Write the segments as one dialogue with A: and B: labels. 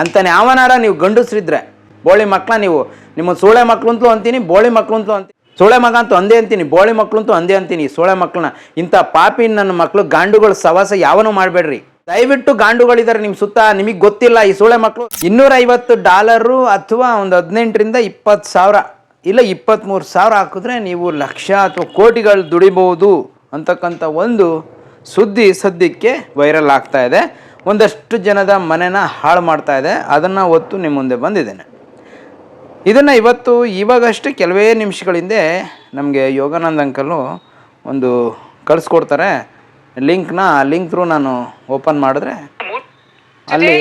A: ಅಂತಾನೆ ಯಾವನಾರ ನೀವು ಗಂಡಸ್ರಿದ್ರೆ, ಬೋಳಿ ಮಕ್ಕಳ ನೀವು, ನಿಮ್ಮ ಸೂಳೆ ಮಕ್ಳು ಅಂತಲೂ ಅಂತೀನಿ, ಬೋಳಿ ಮಕ್ಳು ಅಂತಲೂ ಅಂತೀನಿ, ಸೂಳೆ ಮಗ ಅಂತೂ ಅಂದೇ ಅಂತೀನಿ, ಬೋಳಿ ಮಕ್ಳು ಅಂತೂ ಅಂದೇ ಅಂತೀನಿ ಸೋಳೆ ಮಕ್ಳನ್ನ, ಇಂಥ ಪಾಪಿ ನನ್ನ ಮಕ್ಕಳು ಗಾಂಡುಗಳು ಸವಾಸ ಯಾವನು ಮಾಡಬೇಡ್ರಿ. ದಯವಿಟ್ಟು ಗಾಂಡುಗಳಿದ್ದಾರೆ ನಿಮ್ಮ ಸುತ್ತ, ನಿಮಗೆ ಗೊತ್ತಿಲ್ಲ, ಈ ಸೋಳೆ ಮಕ್ಕಳು ಇನ್ನೂರೈವತ್ತು ಡಾಲರು ಅಥವಾ ಒಂದು ಹದಿನೆಂಟರಿಂದ ಇಪ್ಪತ್ತು ಸಾವಿರ, ಇಲ್ಲ ಇಪ್ಪತ್ತ್ಮೂರು ಸಾವಿರ ಹಾಕಿದ್ರೆ ನೀವು ಲಕ್ಷ ಅಥವಾ ಕೋಟಿಗಳು ದುಡಿಬಹುದು ಅಂತಕ್ಕಂಥ ಒಂದು ಸುದ್ದಿ ಸದ್ಯಕ್ಕೆ ವೈರಲ್ ಆಗ್ತಾ ಇದೆ. ಒಂದಷ್ಟು ಜನದ ಮನೆನ ಹಾಳು ಮಾಡ್ತಾ ಇದೆ. ಅದನ್ನು ಒತ್ತು ನಿಮ್ಮ ಮುಂದೆ ಬಂದಿದ್ದೇನೆ. ಇದನ್ನು ಇವತ್ತು ಇವಾಗಷ್ಟೇ ಕೆಲವೇ ನಿಮಿಷಗಳ ಹಿಂದೆ ನಮಗೆ ಯೋಗಾನಂದ್ ಅಂಕಲು ಒಂದು ಕಳಿಸ್ಕೊಡ್ತಾರೆ. ಲಿಂಕ್ನ ಲಿಂಕ್ ಥ್ರೂ ನಾನು ಓಪನ್ ಮಾಡಿದ್ರೆ ಅಲ್ಲಿ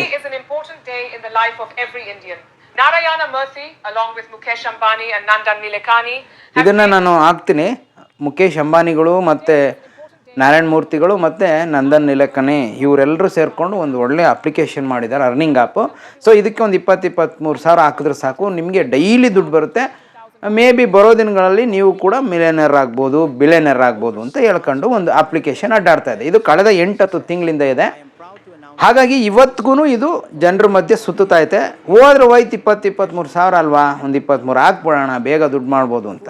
A: ಇದನ್ನು ನಾನು ಹಾಕ್ತೀನಿ. ಮುಖೇಶ್ ಅಂಬಾನಿಗಳು ಮತ್ತು ನಾರಾಯಣ ಮೂರ್ತಿಗಳು ಮತ್ತು ನಂದನ್ ನಿಲಕನಿ ಇವರೆಲ್ಲರೂ ಸೇರಿಕೊಂಡು ಒಂದು ಒಳ್ಳೆ ಅಪ್ಲಿಕೇಶನ್ ಮಾಡಿದ್ದಾರೆ, ಅರ್ನಿಂಗ್ ಆ್ಯಪು ಸೊ ಇದಕ್ಕೆ ಒಂದು ಇಪ್ಪತ್ತು ಇಪ್ಪತ್ತ್ಮೂರು ಸಾವಿರ ಹಾಕಿದ್ರೆ ಸಾಕು. ನಿಮಗೆ ಡೈಲಿ ದುಡ್ಡು ಬರುತ್ತೆ. ಮೇ ಬಿ ಬರೋ ದಿನಗಳಲ್ಲಿ ನೀವು ಕೂಡ ಮಿಲೇನರ್ ಆಗ್ಬೋದು ಬಿಲೇನರ್ ಆಗ್ಬೋದು ಅಂತ ಹೇಳ್ಕೊಂಡು ಒಂದು ಅಪ್ಲಿಕೇಶನ್ ಅಡ್ಡಾಡ್ತಾ ಇದೆ. ಇದು ಕಳೆದ ಎಂಟು ಹತ್ತು ತಿಂಗಳಿಂದ ಇದೆ. ಹಾಗಾಗಿ ಇವತ್ತಿಗೂ ಇದು ಜನರ ಮಧ್ಯೆ ಸುತ್ತುತ್ತಾ ಐತೆ. ಹೋದ್ರೆ ಹೋಯ್ತು ಇಪ್ಪತ್ತು ಇಪ್ಪತ್ತ್ಮೂರು ಸಾವಿರ ಅಲ್ವಾ? ಒಂದು ಇಪ್ಪತ್ತ್ಮೂರು ಹಾಕ್ಬಿಡೋಣ ಬೇಗ ದುಡ್ಡು ಮಾಡ್ಬೋದು ಅಂತ.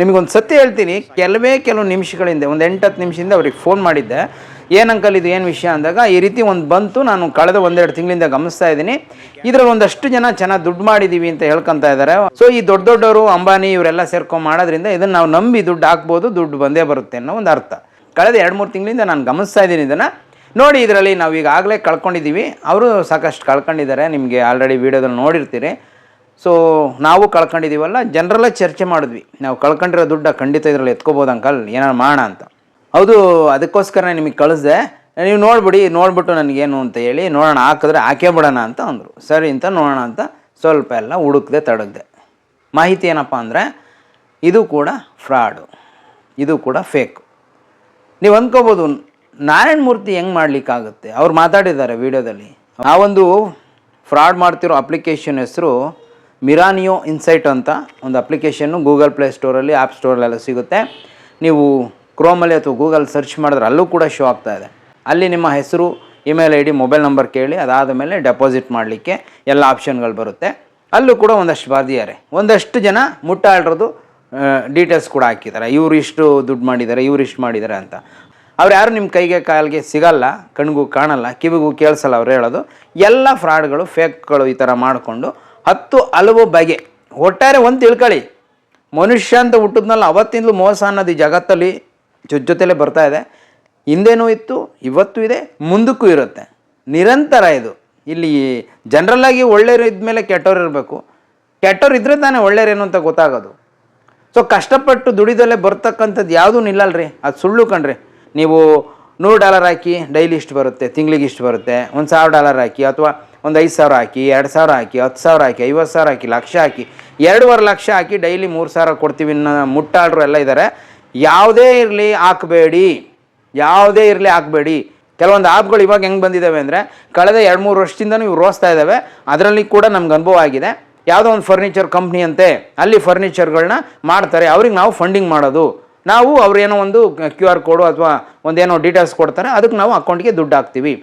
A: ನಿಮಗೊಂದು ಸತ್ಯ ಹೇಳ್ತೀನಿ. ಕೆಲವೇ ಕೆಲವು ನಿಮಿಷಗಳಿಂದ, ಒಂದು ಎಂಟತ್ತು ನಿಮಿಷದಿಂದ ಅವ್ರಿಗೆ ಫೋನ್ ಮಾಡಿದ್ದೆ. ಏನು ಅಂಕಲ್ ಇದು, ಏನು ವಿಷಯ ಅಂದಾಗ, ಈ ರೀತಿ ಒಂದು ಬಂತು, ನಾನು ಕಳೆದ ಒಂದೆರಡು ತಿಂಗಳಿಂದ ಗಮನಿಸ್ತಾ ಇದ್ದೀನಿ. ಇದರಲ್ಲಿ ಒಂದಷ್ಟು ಜನ ಚೆನ್ನಾಗಿ ದುಡ್ಡು ಮಾಡಿದ್ದೀವಿ ಅಂತ ಹೇಳ್ಕೊತಾ ಇದ್ದಾರೆ. ಸೊ ಈ ದೊಡ್ಡ ದೊಡ್ಡವರು, ಅಂಬಾನಿ ಇವರೆಲ್ಲ ಸೇರ್ಕೊಂಡು ಮಾಡೋದ್ರಿಂದ ಇದನ್ನು ನಾವು ನಂಬಿ ದುಡ್ಡು ಹಾಕ್ಬೋದು, ದುಡ್ಡು ಬಂದೇ ಬರುತ್ತೆ ಅನ್ನೋ ಒಂದು ಅರ್ಥ. ಕಳೆದ ಎರಡು ಮೂರು ತಿಂಗಳಿಂದ ನಾನು ಗಮನಿಸ್ತಾ ಇದ್ದೀನಿ ಇದನ್ನು. ನೋಡಿ, ಇದರಲ್ಲಿ ನಾವು ಈಗಾಗಲೇ ಕಳ್ಕೊಂಡಿದ್ದೀವಿ. ಅವರು ಸಾಕಷ್ಟು ಕಳ್ಕೊಂಡಿದ್ದಾರೆ. ನಿಮಗೆ ಆಲ್ರೆಡಿ ವೀಡಿಯೋದಲ್ಲಿ ನೋಡಿರ್ತೀರಿ. ಸೊ ನಾವು ಕಳ್ಕೊಂಡಿದ್ದೀವಲ್ಲ ಜನರಲ್ಲೇ ಚರ್ಚೆ ಮಾಡಿದ್ವಿ. ನಾವು ಕಳ್ಕೊಂಡಿರೋ ದುಡ್ಡ ಖಂಡಿತ ಇದರಲ್ಲಿ ಎತ್ಕೋಬೋದು ಅಂಕಲ್, ಏನಾರು ಮಾಡೋಣ ಅಂತ. ಹೌದು ಅದಕ್ಕೋಸ್ಕರ ನಿಮಗೆ ಕಳಿಸ್ದೆ. ನೀವು ನೋಡ್ಬಿಡಿ, ನೋಡ್ಬಿಟ್ಟು ನನಗೇನು ಅಂತ ಹೇಳಿ, ನೋಡೋಣ, ಹಾಕಿದ್ರೆ ಹಾಕೇ ಬಿಡೋಣ ಅಂತ ಅಂದರು. ಸರಿ ಅಂತ ನೋಡೋಣ ಅಂತ ಸ್ವಲ್ಪ ಎಲ್ಲ ಹುಡುಕ್ದೆ, ತಡಗ್ದೆ. ಮಾಹಿತಿ ಏನಪ್ಪ ಅಂದರೆ, ಇದು ಕೂಡ ಫ್ರಾಡು ಇದು ಕೂಡ ಫೇಕು ನೀವು ಅಂದ್ಕೋಬೋದು ನಾರಾಯಣ ಮೂರ್ತಿ ಹೆಂಗೆ ಮಾಡಲಿಕ್ಕಾಗುತ್ತೆ? ಅವ್ರು ಮಾತಾಡಿದ್ದಾರೆ ವಿಡಿಯೋದಲ್ಲಿ. ಆ ಒಂದು ಫ್ರಾಡ್ ಮಾಡ್ತಿರೋ ಅಪ್ಲಿಕೇಶನ್ ಹೆಸರು ಮಿರಾನಿಯೋ ಇನ್ಸೈಟ್ ಅಂತ ಒಂದು ಅಪ್ಲಿಕೇಶನ್ನು ಗೂಗಲ್ ಪ್ಲೇ ಸ್ಟೋರಲ್ಲಿ, ಆ್ಯಪ್ ಸ್ಟೋರಲ್ಲೆಲ್ಲ ಸಿಗುತ್ತೆ. ನೀವು ಕ್ರೋಮಲ್ಲಿ ಅಥವಾ ಗೂಗಲ್ ಸರ್ಚ್ ಮಾಡಿದ್ರೆ ಅಲ್ಲೂ ಕೂಡ ಶೋ ಆಗ್ತಾ ಇದೆ. ಅಲ್ಲಿ ನಿಮ್ಮ ಹೆಸರು, email I D, mobile number ಕೇಳಿ, ಅದಾದ ಮೇಲೆ ಡೆಪಾಸಿಟ್ ಮಾಡಲಿಕ್ಕೆ ಎಲ್ಲ ಆಪ್ಷನ್ಗಳು ಬರುತ್ತೆ. ಅಲ್ಲೂ ಕೂಡ ಒಂದಷ್ಟು ಬರ್ದಿದ್ದಾರೆ ಒಂದಷ್ಟು ಜನ ಮುಟ್ಟಾಡಿರೋದು ಡೀಟೇಲ್ಸ್ ಕೂಡ ಹಾಕಿದ್ದಾರೆ. ಇವರು ಇಷ್ಟು ದುಡ್ಡು ಮಾಡಿದ್ದಾರೆ, ಇವ್ರು ಇಷ್ಟು ಮಾಡಿದ್ದಾರೆ ಅಂತ. ಅವ್ರು ಯಾರು ನಿಮ್ಮ ಕೈಗೆ ಕಾಲಿಗೆ ಸಿಗಲ್ಲ, ಕಣ್ಗೂ ಕಾಣಲ್ಲ, ಕಿವಿಗೂ ಕೇಳಿಸಲ್ಲ ಅವ್ರು ಹೇಳೋದು. ಎಲ್ಲ ಫ್ರಾಡ್ಗಳು, ಫೇಕ್ಗಳು ಈ ಥರ ಮಾಡಿಕೊಂಡು ಹತ್ತು ಹಲವು ಬಗೆ. ಒಟ್ಟಾರೆ ಒಂದು ತಿಳ್ಕೊಳ್ಳಿ ಮನುಷ್ಯ ಅಂತ ಹುಟ್ಟಿದ್ನಲ್ಲ, ಅವತ್ತಿಂದಲೂ ಮೋಸ ಅನ್ನೋದು ಈ ಜಗತ್ತಲ್ಲಿ ಜೊತೆ ಜೊತೆಲೇ ಬರ್ತಾ ಇದೆ. ಹಿಂದೆನೂ ಇತ್ತು, ಇವತ್ತು ಇದೆ, ಮುಂದಕ್ಕೂ ಇರುತ್ತೆ. ನಿರಂತರ ಇದು. ಇಲ್ಲಿ ಜನರಲ್ಲಾಗಿ ಒಳ್ಳೆಯರು ಇದ್ಮೇಲೆ ಕೆಟ್ಟವ್ರು ಇರಬೇಕು. ಕೆಟ್ಟವ್ರು ಇದ್ರೆ ತಾನೇ ಒಳ್ಳೆಯರೇನು ಅಂತ ಗೊತ್ತಾಗೋದು. ಸೊ ಕಷ್ಟಪಟ್ಟು ದುಡಿದಲ್ಲೇ ಬರ್ತಕ್ಕಂಥದ್ದು ಯಾವುದೂ ನಿಲ್ಲಲ್ರಿ? ಅದು ಸುಳ್ಳು ಕಣ್ರಿ. ನೀವು ನೂರು ಡಾಲರ್ ಹಾಕಿ ಡೈಲಿ ಇಷ್ಟು ಬರುತ್ತೆ, ತಿಂಗ್ಳಿಗೆ ಇಷ್ಟು ಬರುತ್ತೆ, ಒಂದು ಸಾವಿರ ಡಾಲರ್ ಹಾಕಿ, ಅಥವಾ ಒಂದು ಐದು ಸಾವಿರ ಹಾಕಿ, ಎರಡು ಸಾವಿರ ಹಾಕಿ, ಹತ್ತು ಸಾವಿರ ಹಾಕಿ, ಐವತ್ತು ಸಾವಿರ ಹಾಕಿ, ಲಕ್ಷ ಹಾಕಿ, ಎರಡೂವರೆ ಲಕ್ಷ ಹಾಕಿ ಡೈಲಿ ಮೂರು ಸಾವಿರ ಕೊಡ್ತೀವಿ ಮುಟ್ಟಾಳ್ರು ಎಲ್ಲ ಇದ್ದಾರೆ ಯಾವುದೇ ಇರಲಿ ಹಾಕಬೇಡಿ. ಯಾವುದೇ ಇರಲಿ ಹಾಕಬೇಡಿ. ಕೆಲವೊಂದು ಆ್ಯಪ್ಗಳು ಇವಾಗ ಹೆಂಗೆ ಬಂದಿದ್ದಾವೆ ಅಂದರೆ ಕಳೆದ ಎರಡು ಮೂರು ವರ್ಷದಿಂದನೂ ಇವು ರೋಸ್ತಾ ಇದ್ದಾವೆ ಅದರಲ್ಲಿ ಕೂಡ ನಮ್ಗೆ ಅನುಭವ ಆಗಿದೆ. ಯಾವುದೋ ಒಂದು ಫರ್ನಿಚರ್ ಕಂಪ್ನಿ ಅಂತೆ, ಅಲ್ಲಿ ಫರ್ನಿಚರ್ಗಳನ್ನ ಮಾಡ್ತಾರೆ. ಅವ್ರಿಗೆ ನಾವು ಫಂಡಿಂಗ್ ಮಾಡೋದು. ನಾವು ಅವ್ರೇನೋ ಒಂದು ಕ್ಯೂ ಆರ್ ಕೋಡು ಅಥವಾ ಒಂದೇನೋ ಡೀಟೇಲ್ಸ್ ಕೊಡ್ತಾರೆ. ಅದಕ್ಕೆ ನಾವು ಅಕೌಂಟ್ಗೆ ದುಡ್ಡು ಹಾಕ್ತೀವಿ.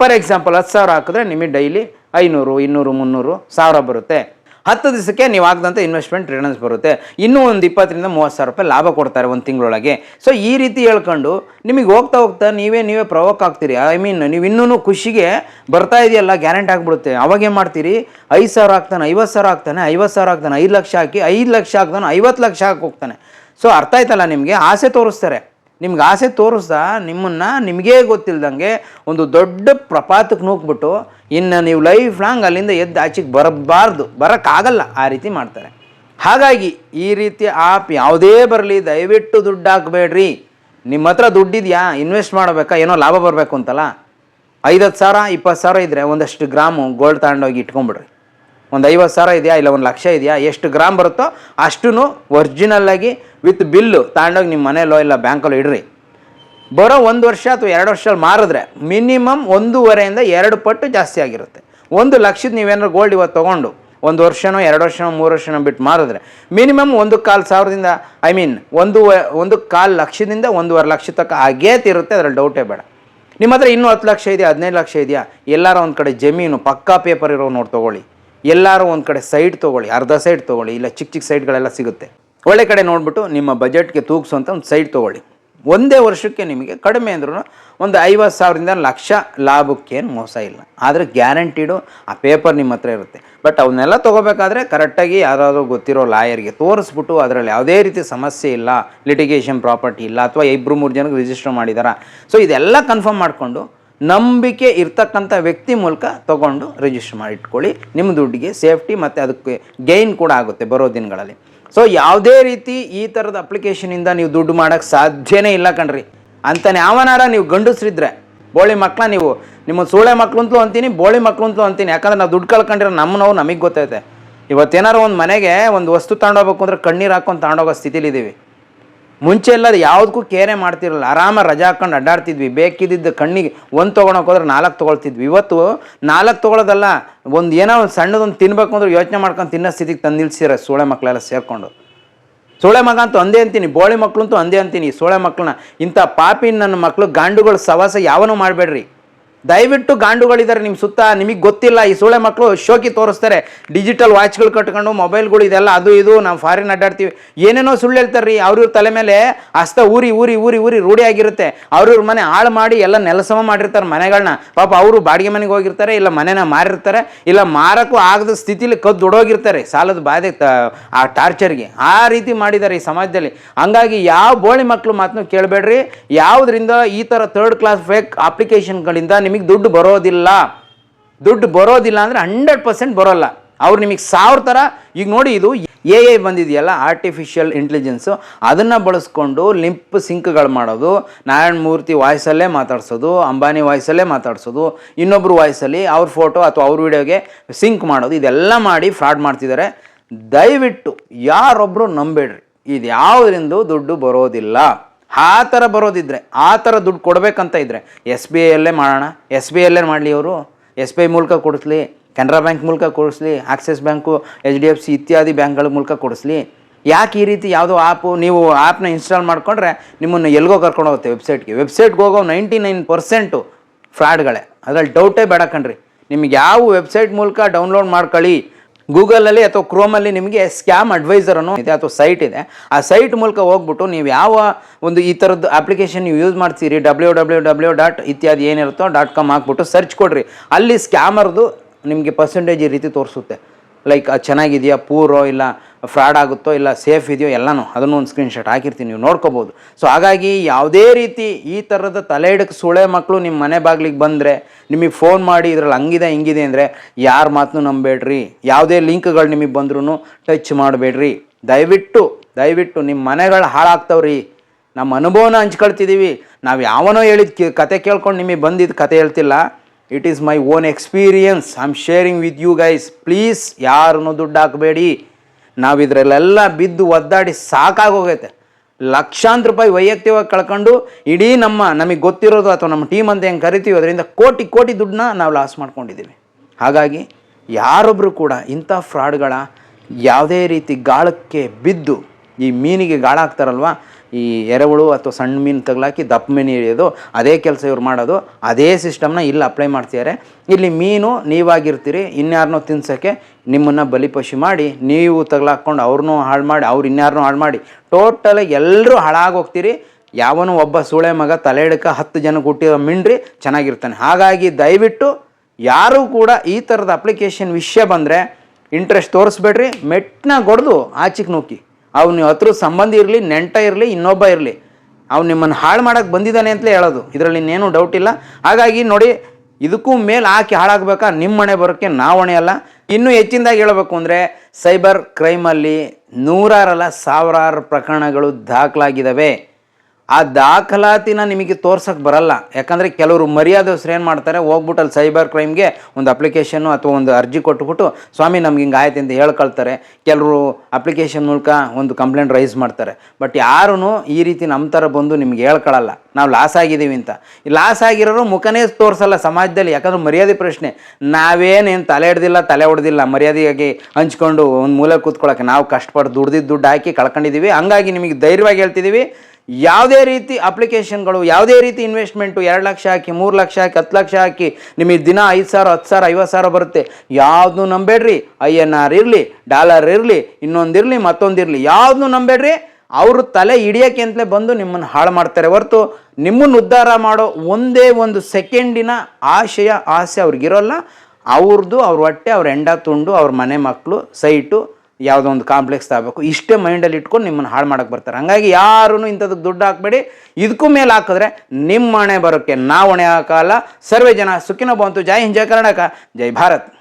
A: ಫಾರ್ ಎಕ್ಸಾಂಪಲ್ ಹತ್ತು ಸಾವಿರ ಹಾಕಿದ್ರೆ ನಿಮಗೆ ಡೈಲಿ ಐನೂರು, ಇನ್ನೂರು, ಮುನ್ನೂರು ಸಾವಿರ ಬರುತ್ತೆ. ಹತ್ತು ದಿವಸಕ್ಕೆ ನೀವು ಹಾಕಿದಂಥ ಇನ್ವೆಸ್ಟ್ಮೆಂಟ್ ರಿಟರ್ನ್ಸ್ ಬರುತ್ತೆ. ಇನ್ನೂ ಒಂದು ಇಪ್ಪತ್ತರಿಂದ ಮೂವತ್ತು ಸಾವಿರ ರೂಪಾಯಿ ಲಾಭ ಕೊಡ್ತಾರೆ ಒಂದು ತಿಂಗಳೊಳಗೆ. ಸೊ ಈ ರೀತಿ ಹೇಳ್ಕೊಂಡು ನಿಮಗೆ ಹೋಗ್ತಾ ಹೋಗ್ತಾ ನೀವೇ ನೀವೇ ಪ್ರವೋಕ್ ಆಗ್ತೀರಿ. ಐ ಮೀನ್ ನೀವು ಇನ್ನೂ ಖುಷಿಗೆ ಬರ್ತಾ ಇದೆಯಲ್ಲ ಗ್ಯಾರಂಟಿ ಆಗಿಬಿಡುತ್ತೆ. ಅವಾಗೇ ಮಾಡ್ತೀರಿ? ಐದು ಸಾವಿರ ಹಾಕ್ತಾನೆ ಐವತ್ತು ಸಾವಿರ ಹಾಕ್ತಾನೆ ಐವತ್ತು ಸಾವಿರ ಹಾಕ್ತಾನೆ ಐದು ಲಕ್ಷ ಹಾಕಿ, ಐದು ಲಕ್ಷ ಹಾಕ್ತಾನೆ ಐವತ್ತು ಲಕ್ಷ ಹಾಕಿ ಹೋಗ್ತಾನೆ. ಸೊ ಅರ್ಥ ಆಯ್ತಲ್ಲ ನಿಮಗೆ? ಆಸೆ ತೋರಿಸ್ತಾರೆ. ನಿಮ್ಗೆ ಆಸೆ ತೋರಿಸ್ತಾ ನಿಮ್ಮನ್ನು ನಿಮಗೇ ಗೊತ್ತಿಲ್ದಂಗೆ ಒಂದು ದೊಡ್ಡ ಪ್ರಪಾತಕ್ಕೆ ನೂಕ್ಬಿಟ್ಟು ಇನ್ನು ನೀವು ಲೈಫ್ ಲಾಂಗ್ ಅಲ್ಲಿಂದ ಎದ್ದು ಆಚೆಗೆ ಬರಬಾರ್ದು, ಬರೋಕ್ಕಾಗಲ್ಲ ಆ ರೀತಿ ಮಾಡ್ತಾರೆ. ಹಾಗಾಗಿ ಈ ರೀತಿ ಆಪ್ ಯಾವುದೇ ಬರಲಿ, ದಯವಿಟ್ಟು ದುಡ್ಡು ಹಾಕಬೇಡ್ರಿ. ನಿಮ್ಮ ಹತ್ರ ದುಡ್ಡಿದೆಯಾ ಇನ್ವೆಸ್ಟ್ ಮಾಡಬೇಕಾ, ಏನೋ ಲಾಭ ಬರಬೇಕು ಅಂತಲ್ಲ? ಐದತ್ತು ಸಾವಿರ, ಇಪ್ಪತ್ತು ಸಾವಿರ ಇದ್ದರೆ ಒಂದಷ್ಟು ಗ್ರಾಮು ಗೋಲ್ಡ್ ತಗೊಂಡೋಗಿ ಇಟ್ಕೊಂಬಿಡ್ರಿ ಒಂದು ಐವತ್ತು ಸಾವಿರ ಇದೆಯಾ, ಇಲ್ಲ ಒಂದು ಲಕ್ಷ ಇದೆಯಾ, ಎಷ್ಟು ಗ್ರಾಮ್ ಬರುತ್ತೋ ಅಷ್ಟು ಒರಿಜಿನಲ್ಲಾಗಿ ವಿತ್ ಬಿಲ್ಲು ತಗೊಂಡೋಗಿ ನಿಮ್ಮ ಮನೆಯಲ್ಲೋ ಇಲ್ಲ ಬ್ಯಾಂಕಲ್ಲೋ ಇಡ್ರಿ. ಬರೋ ಒಂದು ವರ್ಷ ಅಥವಾ ಎರಡು ವರ್ಷದಲ್ಲಿ ಮಾರಿದ್ರೆ ಮಿನಿಮಮ್ ಒಂದೂವರೆಯಿಂದ ಎರಡು ಪಟ್ಟು ಜಾಸ್ತಿ ಆಗಿರುತ್ತೆ. ಒಂದು ಲಕ್ಷದ ನೀವೇನಾದ್ರು ಗೋಲ್ಡ್ ಇವತ್ತು ತೊಗೊಂಡು ಒಂದು ವರ್ಷನೋ, ಎರಡು ವರ್ಷನೋ, ಮೂರು ವರ್ಷನೋ ಬಿಟ್ಟು ಮಾರಿದ್ರೆ ಮಿನಿಮಮ್ ಒಂದು ಕಾಲು ಸಾವಿರದಿಂದ ಐ ಮೀನ್ ಒಂದು ಒಂದು ಕಾಲು ಲಕ್ಷದಿಂದ ಒಂದೂವರೆ ಲಕ್ಷ ತಕ್ಕ ಆಗೇ ತಿರುತ್ತೆ, ಅದರಲ್ಲಿ ಡೌಟೇ ಬೇಡ. ನಿಮ್ಮ ಹತ್ರ ಇನ್ನೂ ಹತ್ತು ಲಕ್ಷ ಇದೆಯಾ, ಹದಿನೈದು ಲಕ್ಷ ಇದೆಯಾ, ಎಲ್ಲರೂ ಒಂದು ಕಡೆ ಜಮೀನು, ಪಕ್ಕಾ ಪೇಪರ್ ಇರೋ ನೋಡಿ ತೊಗೊಳ್ಳಿ. ಎಲ್ಲರೂ ಒಂದು ಕಡೆ ಸೈಟ್ ತೊಗೊಳ್ಳಿ, ಅರ್ಧ ಸೈಟ್ ತೊಗೊಳ್ಳಿ, ಇಲ್ಲ ಚಿಕ್ಕ ಚಿಕ್ಕ ಸೈಟ್ಗಳೆಲ್ಲ ಸಿಗುತ್ತೆ. ಒಳ್ಳೆ ಕಡೆ ನೋಡಿಬಿಟ್ಟು ನಿಮ್ಮ ಬಜೆಟ್ಗೆ ತೂಗಿಸುವಂಥ ಒಂದು ಸೈಟ್ ತೊಗೊಳ್ಳಿ. ಒಂದೇ ವರ್ಷಕ್ಕೆ ನಿಮಗೆ ಕಡಿಮೆ ಅಂದ್ರೂ ಒಂದು ಐವತ್ತು ಸಾವಿರದಿಂದ ಲಕ್ಷ ಲಾಭಕ್ಕೇನು ಮೋಸ ಇಲ್ಲ. ಆದರೆ ಗ್ಯಾರಂಟಿಡು ಆ ಪೇಪರ್ ನಿಮ್ಮ ಹತ್ರ ಇರುತ್ತೆ. ಬಟ್ ಅವನ್ನೆಲ್ಲ ತೊಗೋಬೇಕಾದ್ರೆ ಕರೆಕ್ಟಾಗಿ ಯಾರಾದರೂ ಗೊತ್ತಿರೋ ಲಾಯರ್ಗೆ ತೋರಿಸ್ಬಿಟ್ಟು ಅದರಲ್ಲಿ ಯಾವುದೇ ರೀತಿ ಸಮಸ್ಯೆ ಇಲ್ಲ ಲಿಟಿಗೇಷನ್ ಪ್ರಾಪರ್ಟಿ ಇಲ್ಲ ಅಥವಾ ಇಬ್ಬರು ಮೂರು ಜನಕ್ಕೆ ರಿಜಿಸ್ಟರ್ ಮಾಡಿದಾರ. ಸೊ ಇದೆಲ್ಲ ಕನ್ಫರ್ಮ್ ಮಾಡಿಕೊಂಡು ನಂಬಿಕೆ ಇರ್ತಕ್ಕಂಥ ವ್ಯಕ್ತಿ ಮೂಲಕ ತೊಗೊಂಡು ರಿಜಿಸ್ಟರ್ ಮಾಡಿಟ್ಕೊಳ್ಳಿ. ನಿಮ್ಮ ದುಡ್ಡಿಗೆ ಸೇಫ್ಟಿ ಮತ್ತು ಅದಕ್ಕೆ ಗೈನ್ ಕೂಡ ಆಗುತ್ತೆ ಬರೋ ದಿನಗಳಲ್ಲಿ. ಸೊ ಯಾವುದೇ ರೀತಿ ಈ ಥರದ ಅಪ್ಲಿಕೇಶನಿಂದ ನೀವು ದುಡ್ಡು ಮಾಡೋಕ್ಕೆ ಸಾಧ್ಯನೇ ಇಲ್ಲ ಕಣ್ರಿ. ಅಂತಾನೆ ಯಾವನಾರ ನೀವು ಗಂಡಸ್ರಿದ್ರೆ, ಬೋಳಿ ಮಕ್ಕಳ ನೀವು, ನಿಮ್ಮ ಸೂಳೆ ಮಕ್ಕಳು ಅಂತೀನಿ, ಬೋಳಿ ಮಕ್ಕಳು ಅಂತೀನಿ. ಯಾಕಂದ್ರೆ ನಾವು ದುಡ್ಡು ಕಳ್ಕೊಂಡಿರೋ ನಮ್ಮ ನೋವು ನಮಗೆ ಗೊತ್ತೈತೆ. ಇವತ್ತೇನಾರು ಒಂದು ಮನೆಗೆ ಒಂದು ವಸ್ತು ತಗೊಂಡೋಗ್ಬೇಕು ಅಂದ್ರೆ ಕಣ್ಣೀರು ಹಾಕೊಂಡು ತಗೊಂಡೋಗೋ ಸ್ಥಿತಿಲಿದ್ದೀವಿ. ಮುಂಚೆ ಎಲ್ಲ ಯಾವುದಕ್ಕೂ ಕೇರೆ ಮಾಡ್ತಿರಲ್ಲ, ಆರಾಮ ರಜಾ ಹಾಕೊಂಡು ಅಡ್ಡಾಡ್ತಿದ್ವಿ. ಬೇಕಿದ್ದಿದ್ದು ಕಣ್ಣಿಗೆ ಒಂದು ತೊಗೊಳಕ್ಕೆ ಹೋದ್ರೆ ನಾಲ್ಕು ತೊಗೊಳ್ತಿದ್ವಿ. ಇವತ್ತು ನಾಲ್ಕು ತೊಗೊಳೋದಲ್ಲ, ಒಂದು ಏನೋ ಒಂದು ಸಣ್ಣದೊಂದು ತಿನ್ಬೇಕು ಅಂದ್ರೆ ಯೋಚನೆ ಮಾಡ್ಕೊಂಡು ತಿನ್ನೋ ಸ್ಥಿತಿಗೆ ತಂದು ನಿಲ್ಸಿರ ಸೋಳೆ ಮಕ್ಕಳೆಲ್ಲ ಸೇರಿಕೊಂಡು. ಸೋಳೆ ಮಗ ಅಂತೂ ಅಂದೇ ಅಂತೀನಿ, ಬೋಳಿ ಮಕ್ಕಳಂತೂ ಅಂದೇ ಅಂತೀನಿ ಸೋಳೆ ಮಕ್ಕಳನ್ನ ಇಂಥ ಪಾಪಿ ನನ್ನ ಮಕ್ಕಳು ಗಾಂಡುಗಳ ಸವಾಸ ಯಾವನೂ ಮಾಡಬೇಡ್ರಿ. ದಯವಿಟ್ಟು ಗಾಂಡುಗಳಿದ್ದಾರೆ ನಿಮ್ಮ ಸುತ್ತ ನಿಮಗೆ ಗೊತ್ತಿಲ್ಲ, ಈ ಸೋಳೆ ಮಕ್ಕಳು ಶೋಕಿ ತೋರಿಸ್ತಾರೆ. ಡಿಜಿಟಲ್ ವಾಚ್ಗಳು ಕಟ್ಕೊಂಡು ಮೊಬೈಲ್ಗಳು ಇದೆಲ್ಲ, ಅದು ಇದು, ನಾವು ಫಾರಿನ್ ಅಡ್ಡಾಡ್ತೀವಿ. ಏನೇನೋ ಸುಳ್ಳು ಹೇಳ್ತಾರೆ ರೀ ಅವ್ರಿವ್ರ ತಲೆ ಮೇಲೆ ಹಸ್ತ ಊರಿ ಊರಿ ಊರಿ ಊರಿ ರೂಢಿಯಾಗಿರುತ್ತೆ ಅವ್ರಿವ್ರ ಮನೆ ಹಾಳು ಮಾಡಿ ಎಲ್ಲ ನೆಲಸಮ ಮಾಡಿರ್ತಾರೆ ಮನೆಗಳನ್ನ ಪಾಪ ಅವರು ಬಾಡಿಗೆ ಮನೆಗೆ ಹೋಗಿರ್ತಾರೆ, ಇಲ್ಲ ಮನೆನ ಮಾರಿರ್ತಾರೆ, ಇಲ್ಲ ಮಾರಕ್ಕೂ ಆಗದ ಸ್ಥಿತಿಲಿ ಕದ್ದು ದುಡೋಗಿರ್ತಾರೆ ಸಾಲದ ಬಾಧೆ ಆ ಟಾರ್ಚರ್ಗೆ. ಆ ರೀತಿ ಮಾಡಿದ್ದಾರೆ ಈ ಸಮಾಜದಲ್ಲಿ. ಹಂಗಾಗಿ ಯಾವ ಬೋಳಿ ಮಕ್ಕಳು ಮಾತನ್ನು ಕೇಳಬೇಡ್ರಿ. ಯಾವುದರಿಂದ ಈ ಥರ ಥರ್ಡ್ ಕ್ಲಾಸ್ ಫೇಕ್ ಅಪ್ಲಿಕೇಶನ್ಗಳಿಂದ ನಿಮಗೆ ದುಡ್ಡು ಬರೋದಿಲ್ಲ. ದುಡ್ಡು ಬರೋದಿಲ್ಲ ಅಂದರೆ ಹಂಡ್ರೆಡ್ ಪರ್ಸೆಂಟ್ ಬರೋಲ್ಲ. ಅವ್ರು ನಿಮಗೆ ಸಾವಿರ ಥರ ಈಗ ನೋಡಿ ಇದು ಎ ಐ ಬಂದಿದೆಯಲ್ಲ ಆರ್ಟಿಫಿಷಿಯಲ್ ಇಂಟೆಲಿಜೆನ್ಸು ಅದನ್ನು ಬಳಸ್ಕೊಂಡು ಲಿಂಪ್ ಸಿಂಕ್ಗಳು ಮಾಡೋದು, ನಾರಾಯಣ ಮೂರ್ತಿ ವಾಯ್ಸಲ್ಲೇ ಮಾತಾಡ್ಸೋದು, ಅಂಬಾನಿ ವಾಯ್ಸಲ್ಲೇ ಮಾತಾಡ್ಸೋದು, ಇನ್ನೊಬ್ರು ವಾಯ್ಸಲ್ಲಿ ಅವ್ರ ಫೋಟೋ ಅಥವಾ ಅವ್ರ ವಿಡಿಯೋಗೆ ಸಿಂಕ್ ಮಾಡೋದು, ಇದೆಲ್ಲ ಮಾಡಿ ಫ್ರಾಡ್ ಮಾಡ್ತಿದ್ದಾರೆ ದಯವಿಟ್ಟು ಯಾರೊಬ್ಬರು ನಂಬೇಡ್ರಿ ಇದು ಯಾವುದರಿಂದ ದುಡ್ಡು ಬರೋದಿಲ್ಲ. ಆ ಥರ ಬರೋದಿದ್ರೆ, ಆ ಥರ ದುಡ್ಡು ಕೊಡಬೇಕಂತ ಇದ್ದರೆ ಎಸ್ ಬಿ ಐಯಲ್ಲೇ ಮಾಡೋಣ, ಎಸ್ ಬಿ ಐಯಲ್ಲೇ ಮಾಡಲಿ ಅವರು, ಎಸ್ ಬಿ ಐ ಮೂಲಕ ಕೊಡಿಸ್ಲಿ, ಕೆನರಾ ಬ್ಯಾಂಕ್ ಮೂಲಕ ಕೊಡಿಸ್ಲಿ, Axis bank, H D F C ಇತ್ಯಾದಿ ಬ್ಯಾಂಕ್ಗಳ ಮೂಲಕ ಕೊಡಿಸ್ಲಿ. ಯಾಕೆ ಈ ರೀತಿ ಯಾವುದೋ ಆ್ಯಪು ನೀವು ಆ್ಯಪ್ನ ಇನ್ಸ್ಟಾಲ್ ಮಾಡಿಕೊಂಡ್ರೆ ನಿಮ್ಮನ್ನು ಎಲ್ಗೋ ಕರ್ಕೊಂಡು ಹೋಗುತ್ತೆ ವೆಬ್ಸೈಟ್ಗೆ. ವೆಬ್ಸೈಟ್ಗೆ ಹೋಗೋ ನೈಂಟಿ ನೈನ್ ಪರ್ಸೆಂಟು ಫ್ರಾಡ್ಗಳೇ. ಅದರಲ್ಲಿ ಡೌಟೇ ಬೇಡ ಕಣ್ರಿ. ನಿಮಗೆ ಯಾವ ವೆಬ್ಸೈಟ್ ಮೂಲಕ ಡೌನ್ಲೋಡ್ ಮಾಡ್ಕೊಳ್ಳಿ. ಗೂಗಲಲ್ಲಿ ಅಥವಾ ಕ್ರೋಮಲ್ಲಿ ನಿಮಗೆ ಸ್ಕ್ಯಾಮ್ ಅಡ್ವೈಸರ್ ಅನ್ನೋ ಇದೆ ಅಥವಾ ಸೈಟ್ ಇದೆ. ಆ ಸೈಟ್ ಮೂಲಕ ಹೋಗ್ಬಿಟ್ಟು ನೀವು ಯಾವ ಒಂದು ಈ ಥರದ್ದು ಅಪ್ಲಿಕೇಶನ್ ನೀವು ಯೂಸ್ ಮಾಡ್ತೀರಿ ಡಬ್ಲ್ಯೂ ಡಬ್ಲ್ಯೂ ಡಬ್ಲ್ಯೂ ಡಾಟ್ ಇತ್ಯಾದಿ ಏನಿರುತ್ತೋ ಡಾಟ್ ಕಾಮ್ ಹಾಕ್ಬಿಟ್ಟು ಸರ್ಚ್ ಕೊಡ್ರಿ. ಅಲ್ಲಿ ಸ್ಕ್ಯಾಮರ್ದು ನಿಮಗೆ ಪರ್ಸೆಂಟೇಜ್ ಈ ರೀತಿ ತೋರಿಸುತ್ತೆ. ಲೈಕ್ ಅದು ಚೆನ್ನಾಗಿದೆಯಾ? ಪೂರೋ? ಇಲ್ಲ? ಫ್ರಾಡ್ ಆಗುತ್ತೋ ಇಲ್ಲ ಸೇಫ್ ಇದೆಯೋ ಎಲ್ಲನೂ ಅದನ್ನು ಒಂದು ಸ್ಕ್ರೀನ್ಶಾಟ್ ಹಾಕಿರ್ತೀನಿ, ನೀವು ನೋಡ್ಕೋಬೋದು. ಸೊ ಹಾಗಾಗಿ ಯಾವುದೇ ರೀತಿ ಈ ಥರದ ತಲೆ ಹಿಡಕ್ಕೆ ಸುಳೆ ಮಕ್ಕಳು ನಿಮ್ಮ ಮನೆ ಬಾಗಿಲಿಗೆ ಬಂದರೆ, ನಿಮಗೆ ಫೋನ್ ಮಾಡಿ ಇದ್ರಲ್ಲಿ ಹಂಗಿದೆ, ಹಿಂಗಿದೆ ಅಂದರೆ ಯಾರ ಮಾತನ್ನು ನಂಬೇಡ್ರಿ ಯಾವುದೇ ಲಿಂಕ್ಗಳು ನಿಮಗೆ ಬಂದ್ರೂ ಟಚ್ ಮಾಡಬೇಡ್ರಿ. ದಯವಿಟ್ಟು ದಯವಿಟ್ಟು ನಿಮ್ಮ ಮನೆಗಳು ಹಾಳಾಗ್ತಾವ್ರಿ. ನಮ್ಮ ಅನುಭವನ ಹಂಚ್ಕೊಳ್ತಿದ್ದೀವಿ ನಾವು ಯಾವನೋ ಹೇಳಿದ ಕತೆ ಕೇಳ್ಕೊಂಡು ನಿಮಗೆ ಬಂದಿದ್ದು ಕತೆ ಹೇಳ್ತಿಲ್ಲ. It is my own experience I am sharing with you guys please ಯಾರನ್ನು ದುಡ್ಡು ಹಾಕಬೇಡಿ. ನಾವು ಇದರಲ್ಲೆಲ್ಲ ಬಿದ್ದು ಒದ್ದಾಡಿ ಸಾಕಾಗೋಗೈತೆ. ಲಕ್ಷಾಂತರ ರೂಪಾಯಿ ವೈಯಕ್ತಿಕವಾಗಿ ಕಳ್ಕೊಂಡು ಇಡೀ ನಮ್ಮ ನಮಗೆ ಗೊತ್ತಿರೋದು ಅಥವಾ ನಮ್ಮ ಟೀಮ್ ಅಂತ ಹೆಂಗೆ ಕರಿತೀವಿ ಅದರಿಂದ ಕೋಟಿ ಕೋಟಿ ದುಡ್ಡನ್ನ ನಾವು ಲಾಸ್ ಮಾಡ್ಕೊಂಡಿದ್ದೀವಿ. ಹಾಗಾಗಿ ಯಾರೊಬ್ಬರು ಕೂಡ ಇಂಥ ಫ್ರಾಡ್ಗಳ ಯಾವುದೇ ರೀತಿ ಗಾಳಕ್ಕೆ ಬಿದ್ದು ಈ ಮೀನಿಗೆ ಗಾಳ ಹಾಕ್ತಾರಲ್ವ ಈ ಎರೆಹುಳು ಅಥವಾ ಸಣ್ಣ ಮೀನು ತಗಲಾಕಿ ದಪ್ಪ ಮೀನು ಹಿಡಿಯೋದು, ಅದೇ ಕೆಲಸ ಇವ್ರು ಮಾಡೋದು, ಅದೇ ಸಿಸ್ಟಮ್ನ ಇಲ್ಲಿ ಅಪ್ಲೈ ಮಾಡ್ತಿದ್ದಾರೆ. ಇಲ್ಲಿ ಮೀನು ನೀವಾಗಿರ್ತೀರಿ ಇನ್ಯಾರನ್ನೋ ತಿನ್ಸೋಕ್ಕೆ ನಿಮ್ಮನ್ನು ಬಲಿಪಶು ಮಾಡಿ, ನೀವು ತಗಲಾಕೊಂಡು ಅವ್ರನ್ನೂ ಹಾಳು ಮಾಡಿ, ಅವ್ರು ಇನ್ಯಾರನ್ನೂ ಹಾಳು ಮಾಡಿ ಟೋಟಲಾಗಿ ಎಲ್ಲರೂ ಹಾಳಾಗೋಗ್ತೀರಿ ಯಾವನು ಒಬ್ಬ ಸೂಳೆ ಮಗ ತಲೆ ಹಿಡ್ಕ ಹತ್ತು ಜನಕ್ಕೆ ಹುಟ್ಟಿರೋ ಮಿಂಡ್ರಿ ಚೆನ್ನಾಗಿರ್ತಾನೆ. ಹಾಗಾಗಿ ದಯವಿಟ್ಟು ಯಾರೂ ಕೂಡ ಈ ಥರದ ಅಪ್ಲಿಕೇಶನ್ ವಿಷಯ ಬಂದರೆ ಇಂಟ್ರೆಸ್ಟ್ ತೋರಿಸ್ಬೇಡ್ರಿ. ಮೆಟ್ಟನ್ನ ಹೊಡೆದು ಆಚಿಕ್ ನೂಕಿ. ಅವ್ನು ಹತ್ರ ಸಂಬಂಧ ಇರಲಿ, ನೆಂಟ ಇರಲಿ, ಇನ್ನೊಬ್ಬ ಇರಲಿ ಅವ್ನು ನಿಮ್ಮನ್ನು ಹಾಳು ಮಾಡೋಕ್ಕೆ ಬಂದಿದ್ದಾನೆ ಅಂತಲೇ ಹೇಳೋದು. ಇದರಲ್ಲಿ ಇನ್ನೇನು ಡೌಟ್ ಇಲ್ಲ. ಹಾಗಾಗಿ ನೋಡಿ, ಇದಕ್ಕೂ ಮೇಲೆ ಹಾಕಿ ಹಾಳಾಗಬೇಕಾ? ನಿಮ್ಮ ಮನೆ ಬರೋಕ್ಕೆ ನಾವು ಹೊಣೆ ಅಲ್ಲ. ಇನ್ನೂ ಹೆಚ್ಚಿನದಾಗಿ ಹೇಳಬೇಕು ಅಂದರೆ, ಸೈಬರ್ ಕ್ರೈಮಲ್ಲಿ ನೂರಾರಲ್ಲ ಸಾವಿರಾರು ಪ್ರಕರಣಗಳು ದಾಖಲಾಗಿದ್ದಾವೆ ಆ ದಾಖಲಾತಿನ ನಿಮಗೆ ತೋರ್ಸಕ್ಕೆ ಬರಲ್ಲ. ಯಾಕಂದರೆ ಕೆಲವರು ಮರ್ಯಾದವ್ರು ಏನು ಮಾಡ್ತಾರೆ? ಹೋಗ್ಬಿಟ್ಟು ಅಲ್ಲಿ ಸೈಬರ್ ಕ್ರೈಮ್ಗೆ ಒಂದು ಅಪ್ಲಿಕೇಶನ್ನು ಅಥವಾ ಒಂದು ಅರ್ಜಿ ಕೊಟ್ಬಿಟ್ಟು, ಸ್ವಾಮಿ, ನಮ್ಗೆ ಹಿಂಗೆ ಆಯ್ತು ಅಂತ ಹೇಳ್ಕೊಳ್ತಾರೆ. ಕೆಲವರು ಅಪ್ಲಿಕೇಶನ್ ಮೂಲಕ ಒಂದು ಕಂಪ್ಲೇಂಟ್ ರೈಸ್ ಮಾಡ್ತಾರೆ. ಬಟ್ ಯಾರೂ ಈ ರೀತಿ ನಮ್ಮ ಥರ ಬಂದು ನಿಮ್ಗೆ ಹೇಳ್ಕೊಳ್ಳಲ್ಲ ನಾವು ಲಾಸ್ ಆಗಿದ್ದೀವಿ ಅಂತ. ಲಾಸ್ ಆಗಿರೋರು ಮುಖನೇ ತೋರಿಸಲ್ಲ ಸಮಾಜದಲ್ಲಿ. ಯಾಕಂದ್ರೆ ಮರ್ಯಾದೆ ಪ್ರಶ್ನೆ. ನಾವೇನೇನು ತಲೆ ಹಿಡ್ದಿಲ್ಲ, ತಲೆ ಹೊಡೆದಿಲ್ಲ ಮರ್ಯಾದೆಯಾಗಿ ಹಂಚ್ಕೊಂಡು ಒಂದು ಮೂಲೆ ಕೂತ್ಕೊಳ್ಳೋಕೆ ನಾವು ಕಷ್ಟಪಟ್ಟು ದುಡ್ದಿದ್ದು ದುಡ್ಡು ಹಾಕಿ ಕಳ್ಕೊಂಡಿದ್ದೀವಿ ಹಂಗಾಗಿ ನಿಮಗೆ ಧೈರ್ಯವಾಗಿ ಹೇಳ್ತಿದ್ದೀವಿ ಯಾವುದೇ ರೀತಿ ಅಪ್ಲಿಕೇಶನ್ಗಳು, ಯಾವುದೇ ರೀತಿ ಇನ್ವೆಸ್ಟ್ಮೆಂಟು, ಎರಡು ಲಕ್ಷ ಹಾಕಿ, ಮೂರು ಲಕ್ಷ ಹಾಕಿ, ಹತ್ತು ಲಕ್ಷ ಹಾಕಿ, ನಿಮಗೆ ದಿನ ಐದು ಸಾವಿರ, ಹತ್ತು ಸಾವಿರ, ಐವತ್ತು ಸಾವಿರ ಬರುತ್ತೆ. ಯಾವುದು ನಂಬೇಡ್ರಿ. ಐ ಎನ್ ಆರ್ ಇರಲಿ, ಡಾಲರ್ ಇರಲಿ ಇನ್ನೊಂದಿರಲಿ ಮತ್ತೊಂದಿರಲಿ ಯಾವ್ದು ನಂಬೇಡ್ರಿ. ಅವರು ತಲೆ ಹಿಡಿಯೋಕೆ ಅಂತಲೇ ಬಂದು ನಿಮ್ಮನ್ನು ಹಾಳು ಮಾಡ್ತಾರೆ ಹೊರತು ನಿಮ್ಮನ್ನು ಉದ್ಧಾರ ಮಾಡೋ ಒಂದೇ ಒಂದು ಸೆಕೆಂಡಿನ ಆಶಯ, ಆಸೆ ಅವ್ರಿಗಿರೋಲ್ಲ. ಅವ್ರದ್ದು, ಅವ್ರ ಹೊಟ್ಟೆ, ಅವ್ರ ಹೆಂಡ ತುಂಡು, ಅವ್ರ ಮನೆ ಮಕ್ಕಳು, ಸೈಟು ಯಾವುದೋ ಒಂದು ಕಾಂಪ್ಲೆಕ್ಸ್ ತಗೋಬೇಕು ಇಷ್ಟೇ ಮೈಂಡಲ್ಲಿ ಇಟ್ಕೊಂಡು ನಿಮ್ಮನ್ನು ಹಾಳು ಮಾಡಕ್ಕೆ ಬರ್ತಾರೆ. ಹಂಗಾಗಿ ಯಾರೂ ಇಂಥದಕ್ಕೆ ದುಡ್ಡು ಹಾಕಬೇಡಿ. ಇದಕ್ಕೂ ಮೇಲೆ ಹಾಕಿದ್ರೆ ನಿಮ್ಮ ಹಣೆ ಬರೋಕ್ಕೆ ನಾವು ಹೊಣೆ ಹಾಕಲ್ಲ ಸರ್ವೇ ಜನ ಸುಖಿನ ಬಂತು ಜೈ ಹಿಂದ್, ಜೈ ಕರ್ನಾಟಕ. ಜೈ ಭಾರತ್.